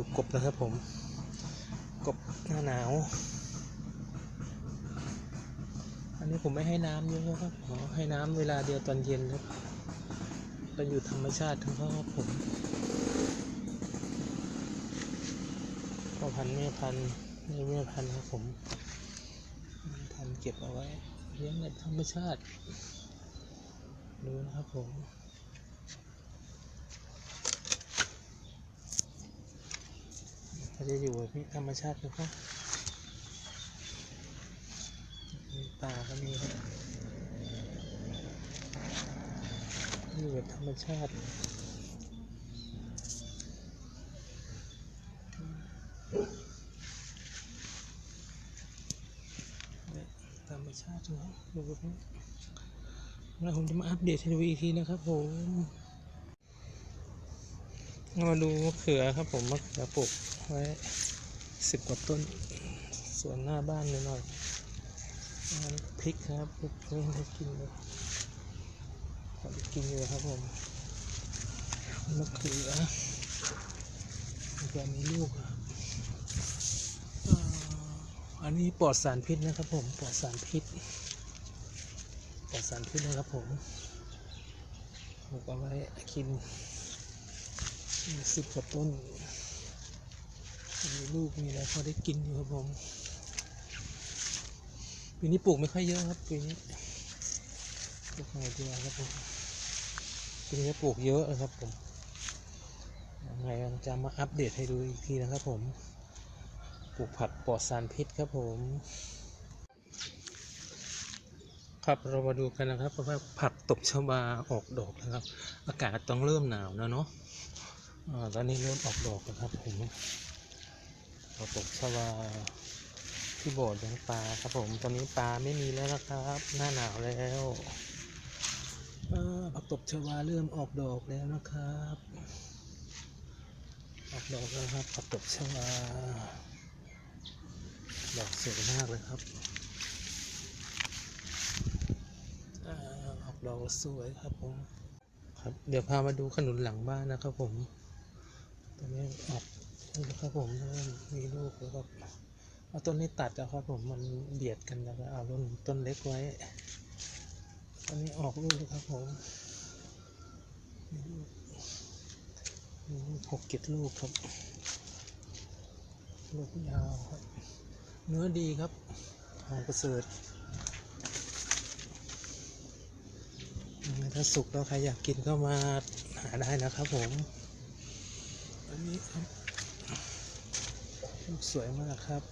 ดูกบนะครับผม กบหน้าหนาว อันนี้ผมไม่ให้น้ำเยอะครับขอให้น้ำเวลาเดียวตอนเย็นครับเราอยู่ธรรมชาติทั้งครับผมพ่อพันธุ์แม่พันธุ์นี่แม่พันธุ์ครับผมพันธุ์เก็บเอาไว้เลี้ยงในธรรมชาติดูนะครับผมเขา จะอยู่ที่ธรรมชาตินะครับมีป่าก็มีครับอยู่แบบธรรมชาติธรรมชาตินะดูแบบนี้แล้วผมจะมาอัปเดตให้ดูอีกทีนะครับผม มาดูมะเขือครับผมมะเขือปลูกไว้สิบกว่าต้นสวนหน้าบ้านหน่อยๆอันนี้พริกครับพริกเพิ่ได้กินเลยพอได้กินอยู่ครับผมมะเขือมันจะมีลูกครับอันนี้ปลอดสารพิษนะครับผมปลอดสารพิษปลอดสารพิษนะครับผมปลูกเอาไว้กิน สิบกว่าต้น มีลูกมีอะไรพอได้กินอยู่ครับผม ปีนี้ปลูกไม่ค่อยเยอะครับปีนี้ ปลูกหน่อยเดียวครับผม ปีนี้ปลูกเยอะนะครับผมยังไงจะมาอัปเดตให้ดูอีกทีนะครับผม ปลูกผักปลอดสารพิษครับผม ครับเรามาดูกันนะครับว่าผักตบชวาออกดอกแล้วครับ อากาศต้องเริ่มหนาวแล้วเนาะ ตอนนี้เริ่มออกดอกแล้วครับผมผักตบชวาที่โบ่อเลี้ยงปลาครับผม ตอนนี้ปลาไม่มีแล้วนะครับ หน้าหนาวแล้วผักตบชวาเริ่มออกดอกแล้วนะครับ ออกดอกแล้วครับผักตบชวา ดอกสวยมากเลยครับอออกดอกสวยครับผมครับ เดี๋ยวพามาดูขนุนหลังบ้านนะครับผม ตอนนี้ออกนี่นะครับผมเริ่มมีลูกแล้วครับเอาต้นนี้ตัดแล้วครับผมมันเบียดกันแล้วก็เอาต้นต้นเล็กไว้ตอนนี้ออกลูกครับผมมีลูกลูกหกเจ็ดลูกครับ ลูกยาวครับ เนื้อดีครับหอมประเสริฐถ้าสุกแล้วใครอยากกินก็มาหาได้นะครับผม นี้ครับลูกสวยมากครับ